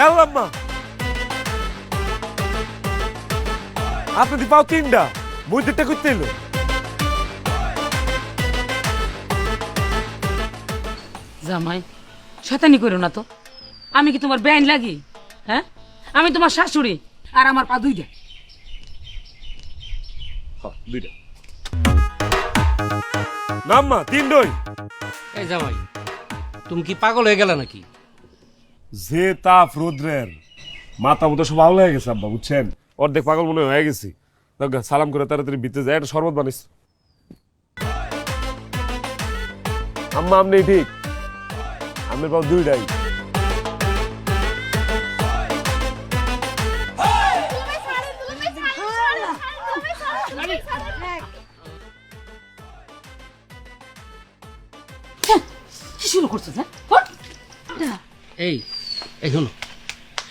গেলাম মা আপনি দি পাও তিনটা মন্দিরটা করতে এলো জামাই শয়তানি করো না তো। আমি কি তোমার ব্যান লাগি? হ্যাঁ? আমি তোমার শাশুড়ি আর আমার পা দুইটা। দুইটা। নাম মা তিনটাই এই জামাই তুমি কি পাগল হয়ে গেলে নাকি? যে তাপ রোদ্রের মাথা মতো সব আউলা হয়ে গেছে আব্বা বুঝছেন? অর্ধেক পাগল মনে হয়ে গেছি। সালাম করে তাড়াতাড়ি ভিতরে যায় একটা শরবত বানিস। আম্মা আপনি ঠিক? আমি পাও দুইটাই। কি শুরু করছ এই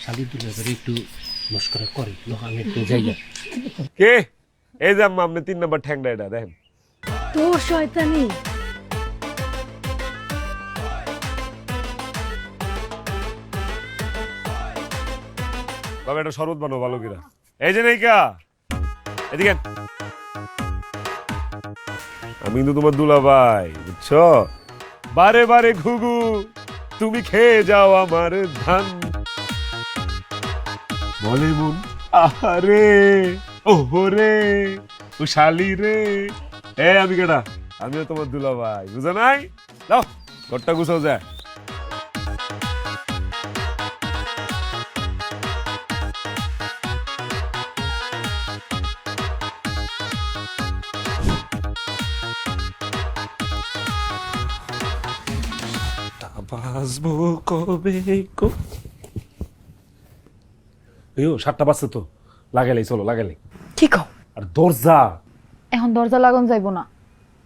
শালি করে একটু মস্করা করে লোক আমি একটু যাই না। কে? এই যে আম্মা আপনি তিন নম্বর এটা দেখেন। তোর শয়তানি। বাবা একটা শরবত ভালো কিরা এই যে নাইকা এদিকে আমি কিন্তু তোমার দুলা ভাই বুঝছ? বারে বারে ঘুঘু। তুমি খেয়ে যাও আমার ধান। বলে মন, আহারে, ওহরে ও শালি রে। এ আমি কেডা আমিও তোমার দুলা ভাই বুঝো নাই? দাও ঘরটা গুছাও যায়। বাজবো কবে কো এও সাতটা বাজছে তো। লাগাইলাই চলো লাগাইলাই কি কও? আর দরজা। এখন দরজা লাগান যাইবো না।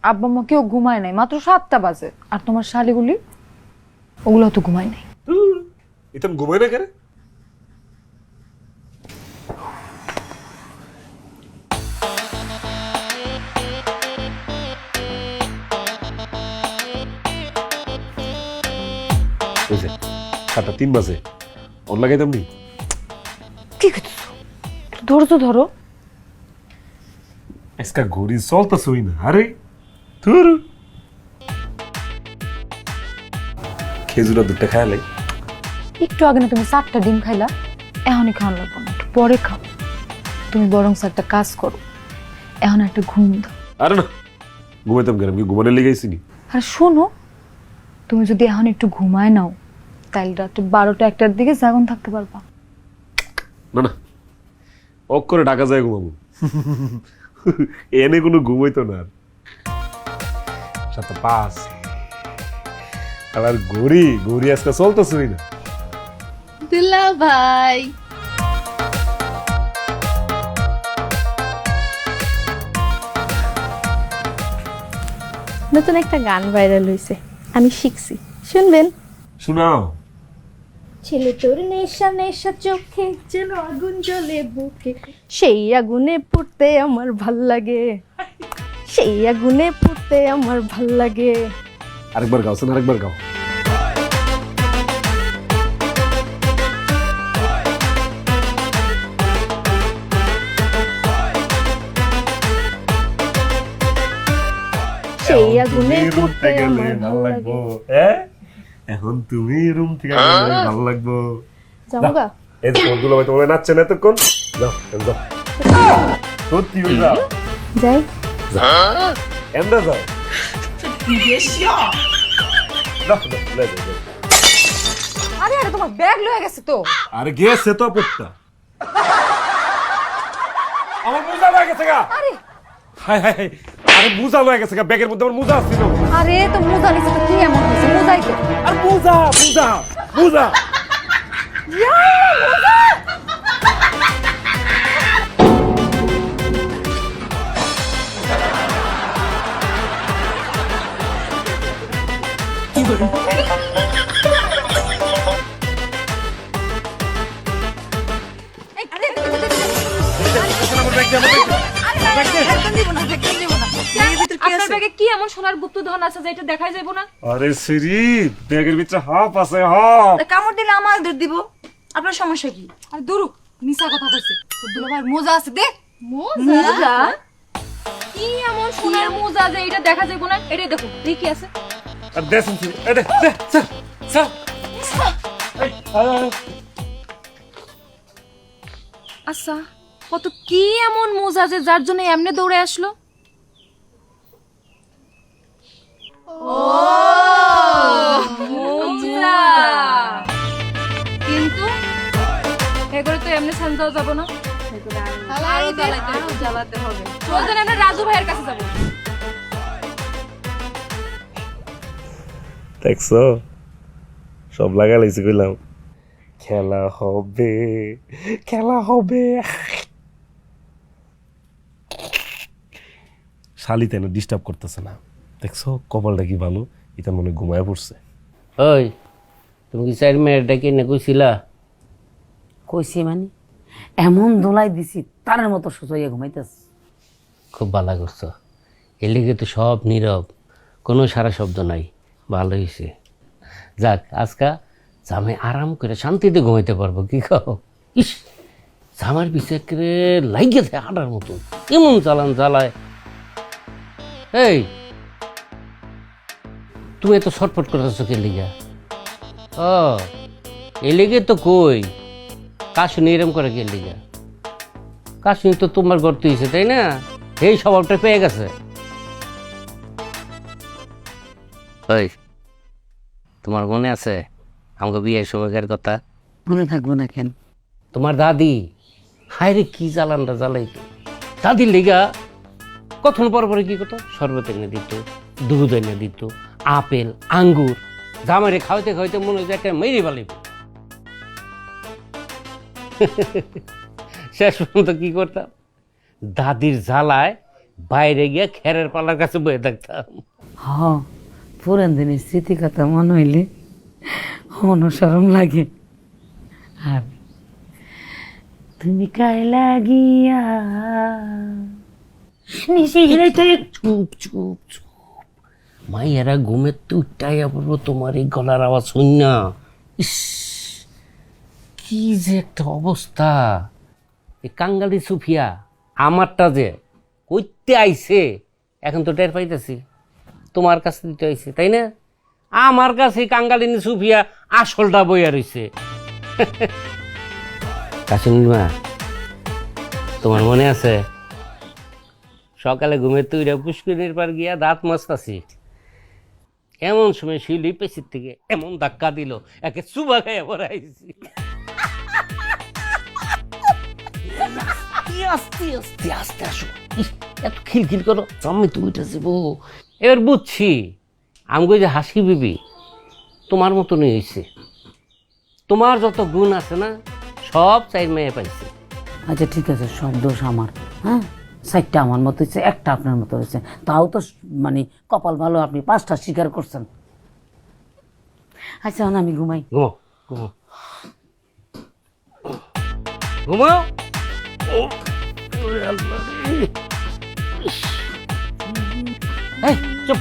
আব্বা মা কেউ ঘুমায় নাই মাত্র সাতটা বাজে। আর তোমার শালিগুলি ওগুলো তো ঘুমায় নাই। এটা ঘুমাই না কেন যে, সাতটা তিন বাজে। ওর লাগাইতাম নি কি করছ ধরো। আজকা ঘড়ি চলতেছই না। আরে ধুর। খেজুরা দুধটা একটু আগে না তুমি চারটা ডিম খাইলা। এখনই খাওয়ান লাগবো না। একটু পরে খাও। তুমি বরং একটা কাজ করো। এখন একটা ঘুম দাও। আরে না। ঘুমাইতাম কেন? আমি ঘুমানোর লেগেছি নি। আর শোনো তুমি যদি এখন একটু ঘুমায় নাও রাত্রে বারোটা একটার দিকে জাগন থাকতে পারবা। না না। অক করে ডাকা যায় ঘুমাবো। এনে কোনো ঘুমাইতো না আর। সাতটা পাঁচ। আবার ঘড়ি ঘড়ি আজকে চলতেছই না। দুলা ভাই। নতুন একটা গান ভাইরাল হয়েছে আমি শিখছি। শুনবেন? শোনাও। ছেলে তোর নেশা নেশা চোখে যেন আগুন জ্বলে বুকে। সেই আগুনে পুড়তে আমার ভালো লাগে। সেই আগুনে পুড়তে আমার ভালো লাগে। আরেকবার গাও শোন আরেকবার গাও। সেই আগুনে পুড়তে আমার ভালো লাগে। হ্যাঁ? এখন তুমি রুম থেকে গেলে ভালো লাগবো। জামগা এই যে তোমার দুলাভাই তোমার নাচছে না এতক্ষণ। যাও যাও। সত্যি যাও। যাই। যাও। যাও। আরে আরে তোমার ব্যাগ লয়ে গেছে তো। আরে গেছে তো আমার মোজা লয়ে গেছে গা। আরে। হাই হাই হাই। আরে মোজা লয়ে গেছে গা ব্যাগের মধ্যে আমার মোজা ছিল আরে তো মোজা নিছে তো কি এমন হয়েছে মোজাই তো আর মোজা মোজা মোজা আপনার ব্যাগে কি এমন সোনার গুপ্ত আছে যে এটা দেখাই যাইবো না? আরে সিরি ব্যাগের ভিতরে হাফ আছে হাফ। কামড় দিলে আমাদের দিব। আপনার সমস্যা কি? আর দুরু মিশা কথা কইছে। তোর দুলাভাই মোজা আছে দে। মোজা? কি এমন সোনার মোজা যে এটা দেখা যাবে না? এটাই দেখো এই কি আছে? আর দে শুনছি। এ দে দে স্যার স্যার আচ্ছা কত কি এমন মোজা যে যার জন্য এমনি দৌড়ে আসলো? মোজা কিন্তু এগুলো তো এমনি যাব না। আরও জ্বালাইতে আরও জ্বালাতে হবে। আমরা রাজু ভাইয়ের কাছে যাব। দেখছ? সব লাগা লাইছি কইলাম। খেলা হবে খেলা হবে। শালি তেন ডিস্টার্ব করতেছে না। দেখছ? কপালটা কি ভালো? এটা মনে ঘুমায় পড়ছে। ওই তুমি কি চার মেয়ের ডেকে না কইছিলা? কইছি মানে? এমন দোলাই দিছি তার মতো সুজাইয়া ঘুমাইতেছ। খুব ভালো করছ। এর লিগে তো সব নীরব। কোনো সারা শব্দ নাই। ভালো হয়েছে যাক আজকা জামাই আরাম করে শান্তিতে ঘুমাইতে পারব কি খাও ইস জামার পিছিয়ে করে থাকে আটার মতো কেমন চালান চালায় এই তুমি এত ছটফট করতেছো কে লিগা? ও এ লিগে তো কই? কাশুনি এরম করে কে লিগা? কাশুনি তো তোমার গর্ত হয়েছে তাই না? এই স্বভাবটা পেয়ে গেছে। ওই তোমার মনে আছে আমাকে বিয়ের সময়কার কথা? মনে থাকব না কেন। তোমার দাদি? হায় রে কি জ্বালানটা জ্বালাইতো দাদির লিগা কখন পর পরে কি করতো? শরবত এনে দিত দুধ এনে দিত আপেল, আঙ্গুর। জামাইরে খাওয়াইতে খাওয়াইতে মনে হচ্ছে একটা মেরে বালিব শেষ পর্যন্ত কি করতাম? দাদির জ্বালায় বাইরে গিয়ে খেরের পালার কাছে বয়ে থাকতাম। হ, পুরান দিনের স্মৃতি কথা মনে হইলে অনুসরণ লাগে। আর তুমি কাই লাগিয়া নিশি চুপ চুপ চুপ। মাইয়ারা ঘুমের তুইটাইয়া পড়ব তোমার এই গলার আওয়াজ শুন না। ইস, কি যে একটা অবস্থা। এই কাঙ্গালি সুফিয়া, আমারটা যে কইতে আইছে, এখন তো টের পাইতেছি। তোমার কাছে দিতে আইছে, তাই না? আমার কাছে কাঙ্গালিনী সুফিয়া আসলটা বইয়া রইছে। কাশুনিমা তোমার মনে আছে? সকালে ঘুমের তুইরা পুষ্করিণীর পার গিয়া দাঁত মাজতাছি। এমন সময় শিলি পেছির থেকে এমন ধাক্কা দিল একে চুবা খাইয়া পড়াইছি। আস্তে আস্তে আস্তে আসো। এত খিলখিল করো। আমি তুমি যাব এবার বুঝছি আমি যে হাসি বিবি তোমার মতনই হয়েছে তোমার যত গুণ আছে না সব চাই মেয়ে পাইছে। আচ্ছা ঠিক আছে সব দোষ আমার হ্যাঁ? চারটা আমার মতো হয়েছে, একটা আপনার মতো হয়েছে। তাও তো মানে কপাল ভালো, আপনি পাঁচটা স্বীকার করছেন। আচ্ছা আমি ঘুমাই। ঘুমো ঘুমো। ঘুমাও চুপ।